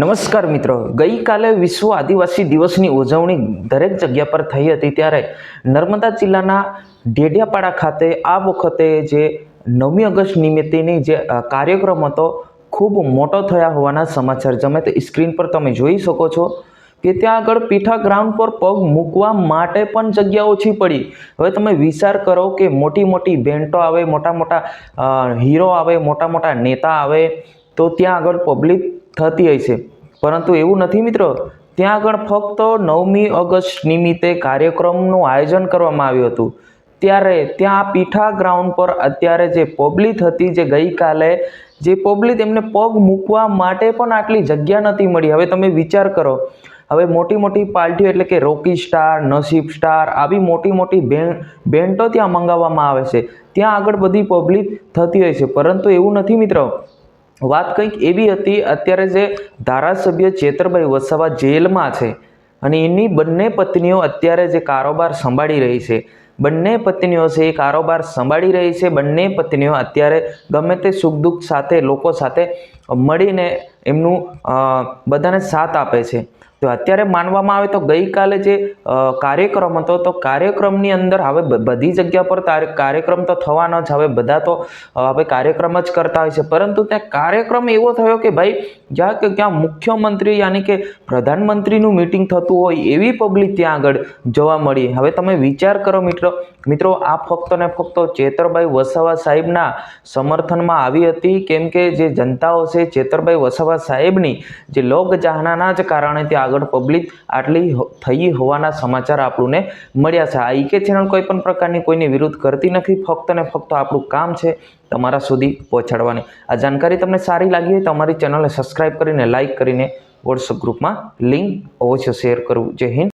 નમસ્કાર મિત્રો. ગઈકાલે વિશ્વ આદિવાસી દિવસની ઉજવણી દરેક જગ્યા પર થઈ હતી ત્યારે નર્મદા જિલ્લાના ડેડિયાપાડા ખાતે આ વખતે જે નવમી ઓગસ્ટ નિમિત્તેની જે કાર્યક્રમ હતો, ખૂબ મોટો થયા હોવાના સમાચાર જમે તે સ્ક્રીન પર તમે જોઈ શકો છો કે ત્યાં આગળ પીઠા ગ્રાઉન્ડ પર પગ મૂકવા માટે પણ જગ્યા ઓછી પડી. હવે તમે વિચાર કરો કે મોટી મોટી બેન્ટો આવે, મોટા મોટા હીરો આવે, મોટા મોટા નેતા આવે, તો ત્યાં આગળ પબ્લિક થતી હોય છે. પરંતુ એવું નથી મિત્રો, ત્યાં આગળ ફક્ત નવમી ઓગસ્ટ નિમિત્તે કાર્યક્રમનું આયોજન કરવામાં આવ્યું હતું. ત્યારે ત્યાં પીઠા ગ્રાઉન્ડ પર અત્યારે જે પબ્લિક હતી, જે ગઈકાલે જે પબ્લિક એમને પગ મૂકવા માટે પણ આટલી જગ્યા નથી મળી. હવે તમે વિચાર કરો, હવે મોટી મોટી પાર્ટીઓ એટલે કે રોકી સ્ટાર, નસીબ સ્ટાર, આવી મોટી મોટી બેન, બેન્ટો ત્યાં મંગાવવામાં આવે છે. ત્યાં આગળ બધી પબ્લિક થતી હોય છે. પરંતુ એવું નથી મિત્રો વાત કંઈક એવી હતી, અત્યારે જે ધારાસભ્ય ચેતરભાઈ વસાવા જેલમાં છે અને એની બંને પત્નીઓ અત્યારે જે કારોબાર સંભાળી રહી છે. બંને પત્નીઓ છે એ કારોબાર સંભાળી રહી છે, બંને પત્નીઓ અત્યારે ગમે તે સુખ દુઃખ સાથે, લોકો સાથે મળીને એમનું બધાને સાથ આપે છે. તો અત્યારે માનવામાં આવે તો ગઈકાલે જે કાર્યક્રમ હતો, તો કાર્યક્રમની અંદર હવે બધી જગ્યા પર કાર્યક્રમ તો થવાનો જ હવે બધા તો હવે કાર્યક્રમ જ કરતા હોય છે. પરંતુ ત્યાં કાર્યક્રમ એવો થયો કે ભાઈ, જ્યાં કે ક્યાં મુખ્યમંત્રી યાની કે પ્રધાનમંત્રીનું મિટિંગ થતું હોય એવી પબ્લિક ત્યાં આગળ જોવા મળી. હવે તમે વિચાર કરો મિત્રો મિત્રો, આ ફક્ત ને ફક્ત ચેતરભાઈ વસાવા સાહેબના સમર્થનમાં આવી હતી. કેમ કે જે જનતાઓ છે, ચેતરભાઈ વસાવા સાહેબની જે લોક ચાહનાના જ કારણે ત્યાં આગળ પબ્લિક આટલી થઈ હોવાના સમાચાર આપણને મળ્યા છે. આ ઈકે ચેનલ કોઈ પણ પ્રકારની કોઈની વિરુદ્ધ કરતી નથી. ફક્ત ને ફક્ત આપણું કામ છે તમારા સુધી પહોંચાડવાની. આ જાણકારી તમને સારી લાગી હોય તો અમારી ચેનલને સબસ્ક્રાઈબ કરીને લાઇક કરીને વોટ્સઅપ ગ્રુપમાં લિંક અવશ્ય શેર કરવું. જય હિન્દ.